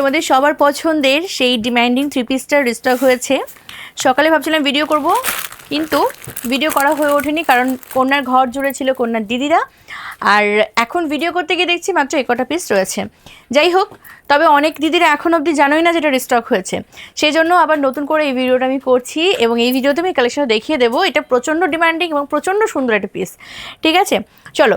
তোমাদের সবার পছন্দের সেই ডিম্যান্ডিং থ্রি পিসটা রিস্টক হয়েছে। সকালে ভাবছিলাম ভিডিও করব, কিন্তু ভিডিও করা হয়ে ওঠেনি, কারণ কন্যার ঘর জুড়ে ছিল কন্যার দিদিরা। আর এখন ভিডিও করতে গিয়ে দেখছি মাত্র একটা পিস রয়েছে। যাই হোক, তবে অনেক দিদিরা এখন অবধি জানোই না যেটা রিস্টক হয়েছে। সেই জন্য আবার নতুন করে এই ভিডিওটা আমি করছি, এবং এই ভিডিওতে আমি কালেকশন দেখিয়ে দেবো। এটা প্রচণ্ড ডিমান্ডিং এবং প্রচণ্ড সুন্দর একটা পিস ঠিক আছে? চলো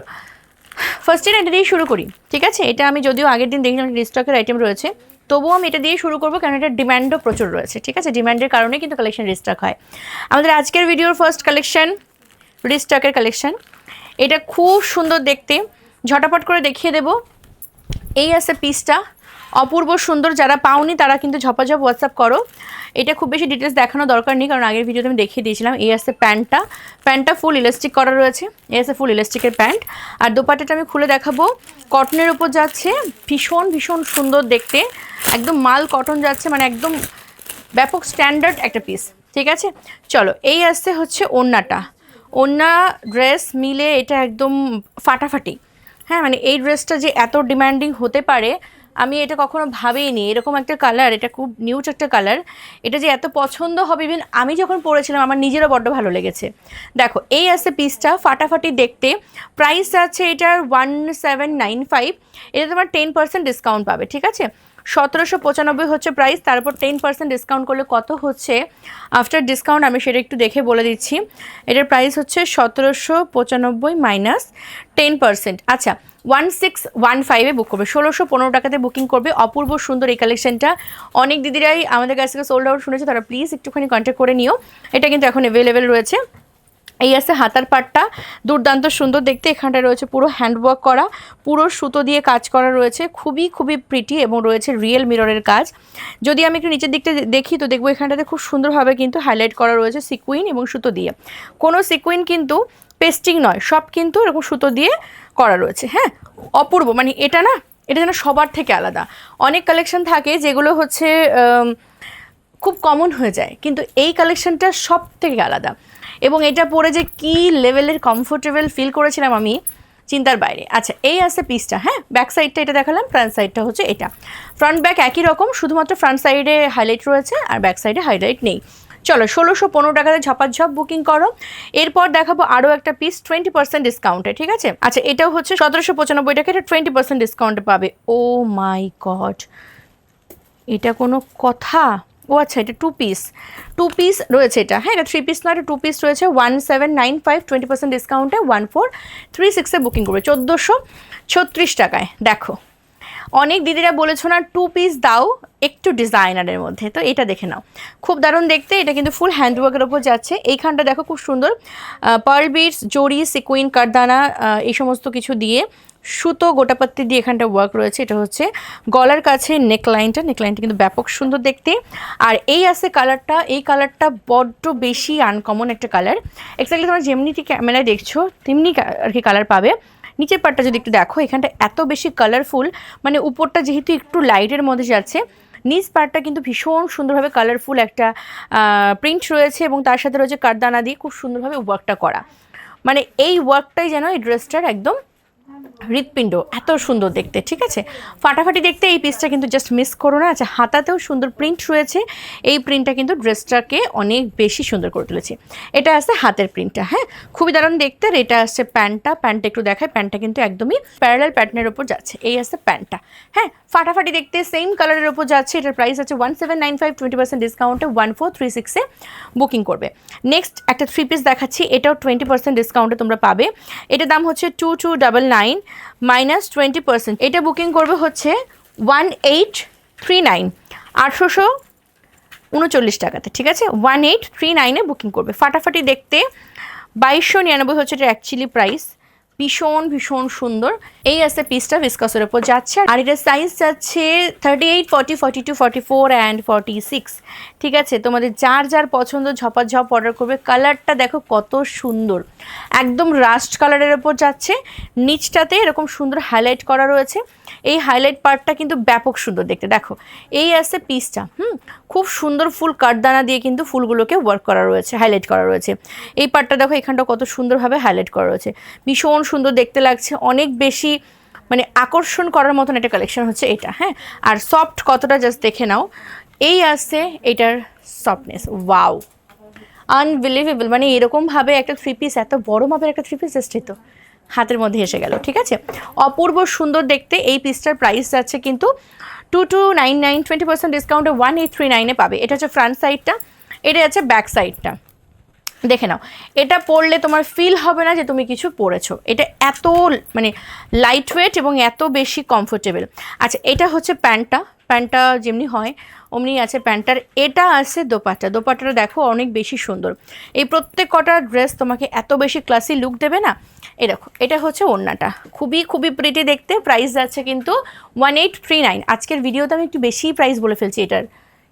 ফার্স্ট এটা দিয়ে শুরু করি। ঠিক আছে? এটা আমি যদিও আগের দিন দেখলাম রিস্টকের আইটেম রয়েছে। তবুও আমি এটা দিয়ে শুরু করব কারণ এটা ডিম্যান্ডও প্রচুর রয়েছে, ঠিক আছে? ডিম্যান্ডের কারণে কিন্তু কালেকশন রিস্টক হয়। আমাদের আজকের ভিডিওর ফার্স্ট কালেকশন রিস্টকের কালেকশন এটা খুব সুন্দর দেখতে। ঝটাপট করে দেখিয়ে দেব। এই আছে পিসটা অপূর্ব সুন্দর, যারা পাওনি তারা কিন্তু ঝপাঝপ হোয়াটসঅ্যাপ করো। এটা খুব বেশি ডিটেলস দেখানো দরকার নেই, কারণ আগের ভিডিওতে আমি দেখিয়ে দিয়েছিলাম, এই আছে প্যান্টটা। প্যান্টটা ফুল ইলাস্টিক করা রয়েছে, এই আছে ফুল ইলাস্টিকের প্যান্ট। আর দোপাটাটা আমি খুলে দেখাবো। কটনের উপর যাচ্ছে, ভীষণ ভীষণ সুন্দর দেখতে। একদম মাল কটন যাচ্ছে মানে একদম ব্যাপক স্ট্যান্ডার্ড একটা পিস ঠিক আছে? চলো, এই আসছে হচ্ছে ওন্নাটা ওন্না ড্রেস মিলে এটা একদম ফাটাফাটি। হ্যাঁ মানে এই ড্রেসটা যে এত ডিমান্ডিং হতে পারে আমি এটা কখনো ভাবিনি। এরকম একটা কালার এটা খুব নিউজ একটা কালার এটা যে এত পছন্দ হবে ইভেন আমি যখন পরেছিলাম আমার নিজেরও বড্ড ভালো লেগেছে। দেখো, এই আছে পিসটা ফাটাফাটি দেখতে। প্রাইস আছে এটার ওয়ান সেভেন নাইন ফাইভ এটা তোমার টেন পার্সেন্ট ডিসকাউন্ট পাবে, ঠিক আছে? সতেরোশো পঁচানব্বই হচ্ছে প্রাইস তারপর টেন পার্সেন্ট ডিসকাউন্ট করলে কত হচ্ছে? আফটার ডিসকাউন্ট আমি সেটা একটু দেখে বলে দিচ্ছি। এটার প্রাইস হচ্ছে সতেরোশো পঁচানব্বই মাইনাস টেন পার্সেন্ট আচ্ছা ওয়ান সিক্স ওয়ান ফাইভে বুক করবে। ষোলোশো পনেরো টাকাতে বুকিং করবে। অপূর্ব সুন্দর এই কালেকশনটা অনেক দিদিরাই আমাদের কাছ থেকে সোল্ড আউট শুনেছে, তারা প্লিজ একটুখানি কন্ট্যাক্ট করে নিও। এটা কিন্তু এখন অ্যাভেলেবেল রয়েছে। এই আছে হাতার পাটটা। দুর্দান্ত সুন্দর, দেখতে এখানটা রয়েছে পুরো হ্যান্ডওয়ার্ক করা, পুরো সুতো দিয়ে কাজ করা রয়েছে, খুবই খুবই প্রিটি এবং রয়েছে রিয়েল মিররের কাজ। যদি আমি একটু নিচের দিকটা দেখি তো দেখব এখানটাতে খুব সুন্দরভাবে কিন্তু হাইলাইট করা রয়েছে সিকুইন এবং সুতো দিয়ে। কোনো সিকুইন কিন্তু পেস্টিং নয়, সব কিন্তু এরকম সুতো দিয়ে করা রয়েছে হ্যাঁ? অপূর্ব মানে এটা না, এটা যেন সবার থেকে আলাদা। অনেক কালেকশন থাকে যেগুলো হচ্ছে খুব কমন হয়ে যায়, কিন্তু এই কালেকশনটা সব থেকে আলাদা। এবং এটা পরে যে কি লেভেলের কমফোর্টেবল ফিল করেছিলাম আমি, চিন্তার বাইরে। আচ্ছা এই আছে পিসটা হ্যাঁ? ব্যাক সাইডটা এটা দেখালাম ফ্রন্ট সাইডটা হচ্ছে এটা। ফ্রন্ট ব্যাক একই রকম, শুধুমাত্র ফ্রন্ট সাইডে হাইলাইট রয়েছে আর ব্যাক সাইডে হাইলাইট নেই। চলো, ষোলোশো পনেরো টাকাতে ঝপাঝপ বুকিং করো। এরপর দেখাবো আরও একটা পিস টোয়েন্টি পার্সেন্ট ডিসকাউন্টে ঠিক আছে? আচ্ছা এটাও হচ্ছে সতেরোশো পঁচানব্বই টাকা, এটা টোয়েন্টি পার্সেন্ট ডিসকাউন্টে পাবে। ও মাই গড এটা কোনো কথা? ও আচ্ছা এটা টু পিস টু পিস রয়েছে এটা। হ্যাঁ এটা থ্রি পিস নয় এটা টু পিস রয়েছে। One seven nine five twenty percent ডিসকাউন্টে ওয়ান ফোর থ্রি সিক্সে বুকিং করবে। চোদ্দোশো ছত্রিশ টাকায়। দেখো, অনেক দিদিরা বলেছ না টু পিস দাও একটু ডিজাইনারের মধ্যে। তো এটা দেখে নাও। খুব দারুণ দেখতে। এটা কিন্তু ফুল হ্যান্ডওয়ার্কের ওপর যাচ্ছে। এইখানটা দেখো খুব সুন্দর। পার্ল বিটস জড়ি সিকুইন কারদানা এই সমস্ত কিছু দিয়ে সুতো গোটাপাত্তি দিয়ে এখানটা ওয়ার্ক রয়েছে। এটা হচ্ছে গলার কাছে নেকলাইনটা নেকলাইনটা কিন্তু ব্যাপক সুন্দর দেখতে। আর এই আছে কালারটা এই কালারটা বড্ড বেশি আনকমন একটা কালার এক্স্যাক্টলি তোমরা যেমনি ক্যামেরায় দেখছ, তেমনি আর কি কালার পাবে। নিচের পাটটা যদি একটু দেখো, এখানটা এত বেশি কালারফুল মানে উপরটা যেহেতু একটু লাইটের মধ্যে যাচ্ছে, নিচ পার্টটা কিন্তু ভীষণ সুন্দরভাবে কালারফুল একটা প্রিন্ট রয়েছে এবং তার সাথে রয়েছে কারদানা দিয়ে খুব সুন্দরভাবে ওয়ার্কটা করা। মানে এই ওয়ার্কটাই যেন এই ড্রেসটার একদম হৃৎপিণ্ড, এত সুন্দর দেখতে, ঠিক আছে? ফাটাফাটি দেখতে এই পিসটা কিন্তু জাস্ট মিস করো না। আচ্ছা হাতাতেও সুন্দর প্রিন্ট রয়েছে। এই প্রিন্টটা কিন্তু ড্রেসটাকে অনেক বেশি সুন্দর করে তুলেছে। এটা আছে হাতের প্রিন্টটা হ্যাঁ? খুবই দারুণ দেখতে। আর এটা আসছে প্যান্টটা। প্যান্টটা একটু দেখায় প্যান্টটা কিন্তু একদমই প্যারালাল প্যাটার্নের ওপর যাচ্ছে। এই আছে প্যান্টটা হ্যাঁ? ফাটাফাটি দেখতে সেম কালারের ওপর যাচ্ছে। এটার প্রাইস আছে one seven nine five twenty percent ডিসকাউন্টে ওয়ান ফোর থ্রি সিক্সে বুকিং করবে। নেক্সট একটা থ্রি পিস দেখাচ্ছি। এটাও টোয়েন্টি পার্সেন্ট ডিসকাউন্টে তোমরা পাবে। এটার দাম হচ্ছে two two double nine minus twenty percent এটা বুকিং করবে হচ্ছে ওয়ান এইট থ্রি নাইন আঠেরোশো উনচল্লিশ টাকাতে। ঠিক আছে? ওয়ান এইট থ্রি নাইনে বুকিং করবে। ফাটাফাটি দেখতে বাইশশো নিরানব্বই হচ্ছে এটা অ্যাকচুয়ালি প্রাইস ভীষণ ভীষণ সুন্দর। এই আছে পিসটা ভিসকাসের ওপর যাচ্ছে। আর এটার সাইজ যাচ্ছে thirty eight forty forty two forty four and forty six ঠিক আছে? তোমাদের যার যার পছন্দ, ঝপাঝপ অর্ডার করবে। কালারটা দেখো কত সুন্দর। একদম রাস্ট কালারের ওপর যাচ্ছে। নিচটাতে এরকম সুন্দর হাইলাইট করা রয়েছে। এই হাইলাইট পার্টটা কিন্তু ব্যাপক সুন্দর দেখতে। দেখো, এই আছে পিসটা হুম? খুব সুন্দর ফুল কাঠদানা দিয়ে কিন্তু ফুলগুলোকে ওয়ার্ক করা রয়েছে হাইলাইট করা রয়েছে। এই পার্টটা দেখো এখানটা কত সুন্দরভাবে হাইলাইট করা রয়েছে। ভীষণ সুন্দর দেখতে লাগছে। অনেক বেশি মানে আকর্ষণ করার মতন একটা কালেকশন হচ্ছে এটা হ্যাঁ? আর সফট কতটা জাস্ট দেখে নাও। এই আসছে এটার সফটনেস ওয়াও আনবিলিভেবল মানে এরকমভাবে একটা থ্রি পিস এত বড় মাপের একটা থ্রি পিস এসছে তো, হাতের মধ্যে এসে গেল, ঠিক আছে? অপূর্ব সুন্দর দেখতে, এই পিসটার প্রাইস যাচ্ছে কিন্তু two two nine nine twenty percent ডিসকাউন্টে ওয়ান এইট থ্রি নাইনে পাবে। এটা হচ্ছে ফ্রন্ট সাইডটা এটা হচ্ছে ব্যাক সাইডটা দেখে নাও, এটা পরলে তোমার ফিল হবে না যে তুমি কিছু পরেছো এটা এত মানে লাইট ওয়েট এবং এত বেশি কমফোর্টেবল আচ্ছা এটা হচ্ছে প্যান্টটা। প্যান্টটা যেমনি হয়, অমনি আছে প্যান্টটার। এটা আছে দোপাট্টা। দোপাট্টাটা দেখো অনেক বেশি সুন্দর। এই প্রত্যেক কটা ড্রেস তোমাকে এত বেশি ক্লাসি লুক দেবে না? এই দেখো, এটা হচ্ছে ওড়নাটা। খুবই খুবই প্রিটি দেখতে। প্রাইস যাচ্ছে কিন্তু ওয়ান এইট থ্রি নাইন আজকের ভিডিওতে আমি একটু বেশি প্রাইস বলে ফেলছি এটার।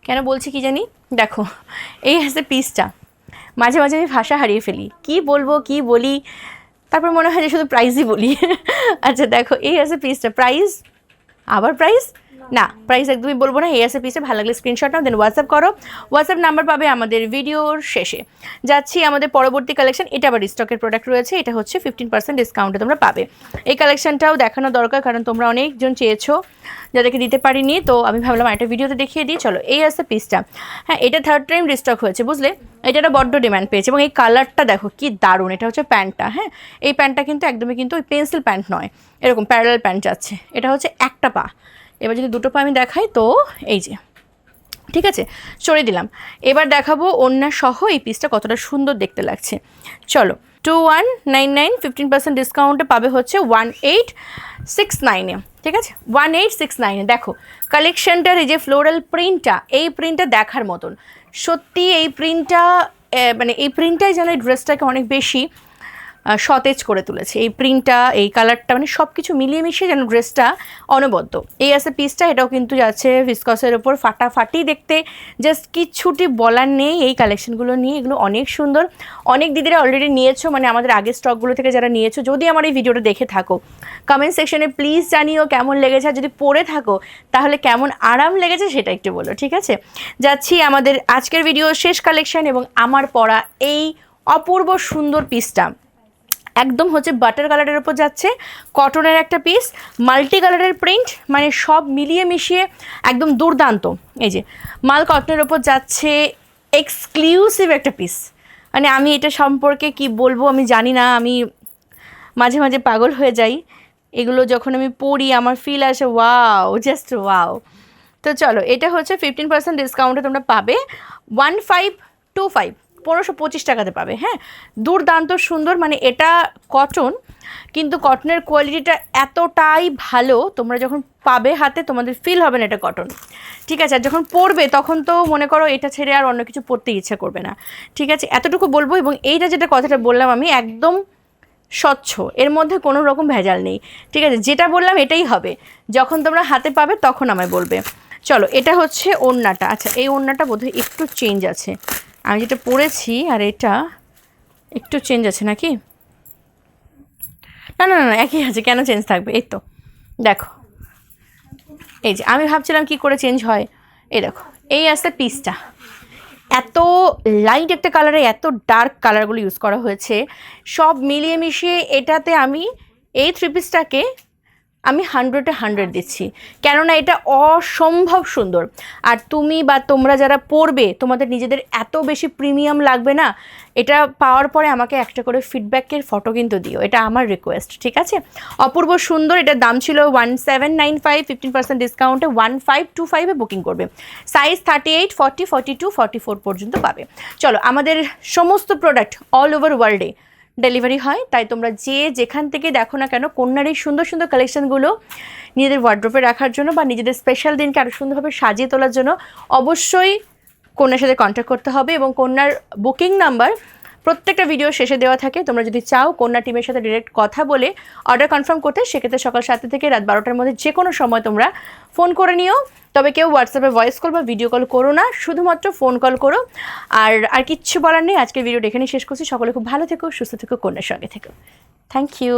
কেন বলছি কি জানি? দেখো, এই আছে পিসটা মাঝে মাঝে আমি ভাষা হারিয়ে ফেলি। কি বলব, কি বলি? তারপর মনে হয় যে শুধু প্রাইজই বলি। আচ্ছা দেখো, এই আছে পিসটা প্রাইজ আবার প্রাইস না প্রাইস একদমই বলব না, এই আছে পিসে ভালো লাগলে স্ক্রিনশট নাও দেন হোয়াটসঅ্যাপ করো। হোয়াটসঅ্যাপ নাম্বার পাবে আমাদের ভিডিওর শেষে। যাচ্ছি আমাদের পরবর্তী কালেকশন এটা আবার স্টকের প্রোডাক্ট রয়েছে, এটা হচ্ছে ফিফটিন পার্সেন্ট ডিসকাউন্টে তোমরা পাবে। এই কালেকশনটাও দেখানো দরকার, কারণ তোমরা অনেকজন চেয়েছো, যাদেরকে দিতে পারিনি, তো আমি ভাবলাম একটা ভিডিওতে দেখিয়ে দিই, চলো, এই আছে পিসটা হ্যাঁ এটা থার্ড টাইম রিস্টক হয়েছে, বুঝলে? এটা একটা বড্ড ডিমান্ড পেয়েছে, এবং এই কালারটা দেখো, কি দারুণ, এটা হচ্ছে প্যান্টটা হ্যাঁ? এই প্যান্টটা কিন্তু, একদমই কিন্তু ওই পেন্সিল প্যান্ট নয়, এরকম প্যারাল প্যান্ট যাচ্ছে এটা হচ্ছে একটা পা। এবার যদি দুটো পা আমি দেখাই, তো এই যে, ঠিক আছে? সরিয়ে দিলাম। এবার দেখাবো অন্যা সহ এই পিসটা কতটা সুন্দর দেখতে লাগছে। চলো two one nine nine fifteen percent ডিসকাউন্টে পাবে হচ্ছে ওয়ান এইট সিক্স নাইনে ঠিক আছে? ওয়ান এইট সিক্স নাইনে দেখো কালেকশনটার এই যে ফ্লোরাল প্রিন্টটা এই প্রিন্টটা দেখার মতন। সত্যি এই প্রিন্টটা মানে এই প্রিন্টটাই যেন এই ড্রেসটাকে অনেক বেশি সতেজ করে তুলেছে। এই প্রিন্টটা এই কালারটা মানে সব কিছু মিলিয়ে মিশিয়ে যেন ড্রেসটা অনবদ্য। এই আছে পিসটা এটাও কিন্তু যাচ্ছে ভিসকসের ওপর ফাটাফাটি দেখতে। জাস্ট কিচ্ছুটি বলার নেই এই কালেকশনগুলো নিয়ে। এগুলো অনেক সুন্দর। অনেক দিদিরা অলরেডি নিয়েছো মানে আমাদের আগের স্টকগুলো থেকে যারা নিয়েছো, যদি আমার এই ভিডিওটা দেখে থাকো কমেন্ট সেকশনে প্লিজ জানিও কেমন লেগেছে। আর যদি পরে থাকো, তাহলে কেমন আরাম লেগেছে সেটা একটু বলো, ঠিক আছে? যাচ্ছি আমাদের আজকের ভিডিও শেষ কালেকশন এবং আমার পরা এই অপূর্ব সুন্দর পিসটা একদম হচ্ছে বাটার কালারের ওপর যাচ্ছে। কটনের একটা পিস মাল্টি কালারের প্রিন্ট মানে সব মিলিয়ে মিশিয়ে একদম দুর্দান্ত। এই যে, মাল কটনের ওপর যাচ্ছে এক্সক্লুসিভ একটা পিস মানে আমি এটা সম্পর্কে কি বলব আমি জানি না, আমি মাঝে মাঝে পাগল হয়ে যাই। এগুলো যখন আমি পড়ি আমার ফিল আসে ওয়াও জাস্ট ওয়াও তো চলো, এটা হচ্ছে ফিফটিন পার্সেন্ট ডিসকাউন্টে তোমরা পাবে। ওয়ান ফাইভ টু ফাইভ পনেরোশো পঁচিশ টাকাতে পাবে হ্যাঁ? দুর্দান্ত, সুন্দর মানে এটা কটন কিন্তু কটনের কোয়ালিটিটা এতটাই ভালো, তোমরা যখন পাবে হাতে, তোমাদের ফিল হবে না এটা কটন ঠিক আছে, আর যখন পরবে, তখন তো মনে করো এটা ছেড়ে আর অন্য কিছু পরতে ইচ্ছা করবে না। ঠিক আছে, এতটুকু বলব, এবং এইটা যেটা কথাটা বললাম আমি, একদম স্বচ্ছ, এর মধ্যে কোনো রকম ভেজাল নেই। ঠিক আছে, যেটা বললাম এটাই হবে। যখন তোমরা হাতে পাবে, তখন আমায় বলবে। চলো, এটা হচ্ছে ওড়নাটা। আচ্ছা এই ওড়নাটা বোধহয় একটু চেঞ্জ আছে। আমি যেটা পরেছি আর এটা একটু চেঞ্জ আছে নাকি? না না না একই আছে, কেন চেঞ্জ থাকবে? এই তো, দেখো। এই যে, আমি ভাবছিলাম কি করে চেঞ্জ হয়। এই দেখো, এই আসছে পিসটা এত লাইট একটা কালারে এত ডার্ক কালারগুলো ইউজ করা হয়েছে। সব মিলিয়ে মিশিয়ে এটাতে আমি এই থ্রি পিসটাকে আমি হান্ড্রেডে হান্ড্রেড দিচ্ছি। কেননা এটা অসম্ভব সুন্দর। আর তুমি বা তোমরা যারা পড়বে, তোমাদের নিজেদের এত বেশি প্রিমিয়াম লাগবে না, এটা পাওয়ার পরে আমাকে একটা করে ফিডব্যাকের ফটো কিন্তু দিও। এটা আমার রিকোয়েস্ট ঠিক আছে? অপূর্ব সুন্দর, এটার দাম ছিল one seven nine five fifteen percent ডিসকাউন্টে ওয়ান ফাইভ টু ফাইভে বুকিং করবে size thirty eight forty forty two forty four পর্যন্ত পাবে। চলো, আমাদের সমস্ত প্রোডাক্ট অল ওভার ওয়ার্ল্ডে ডেলিভারি হয়, তাই তোমরা যে যেখান থেকে দেখো না কেন কন্যার এই সুন্দর সুন্দর কালেকশনগুলো নিজেদের ওয়ার্ড্রোপে রাখার জন্য বা নিজেদের স্পেশাল দিনকে আরও সুন্দরভাবে সাজিয়ে তোলার জন্য অবশ্যই কন্যার সাথে কন্ট্যাক্ট করতে হবে এবং কন্যার বুকিং নাম্বার প্রত্যেকটা ভিডিও শেষে দেওয়া থাকে। তোমরা যদি চাও কন্যা টিমের সাথে ডিরেক্ট কথা বলে অর্ডার কনফার্ম করতে, সেক্ষেত্রে সকাল সাতটা থেকে রাত বারোটার মধ্যে যে কোনো সময় তোমরা ফোন করে নিও। তবে কেউ হোয়াটসঅ্যাপে ভয়েস কল বা ভিডিও কল করো না, শুধুমাত্র ফোন কল করো। আর আর কিচ্ছু বলার নেই, আজকের ভিডিওটা এখানেই শেষ করছি। সকলে খুব ভালো থেকো, সুস্থ থেকো, কন্যার সঙ্গে থেকো। Thank you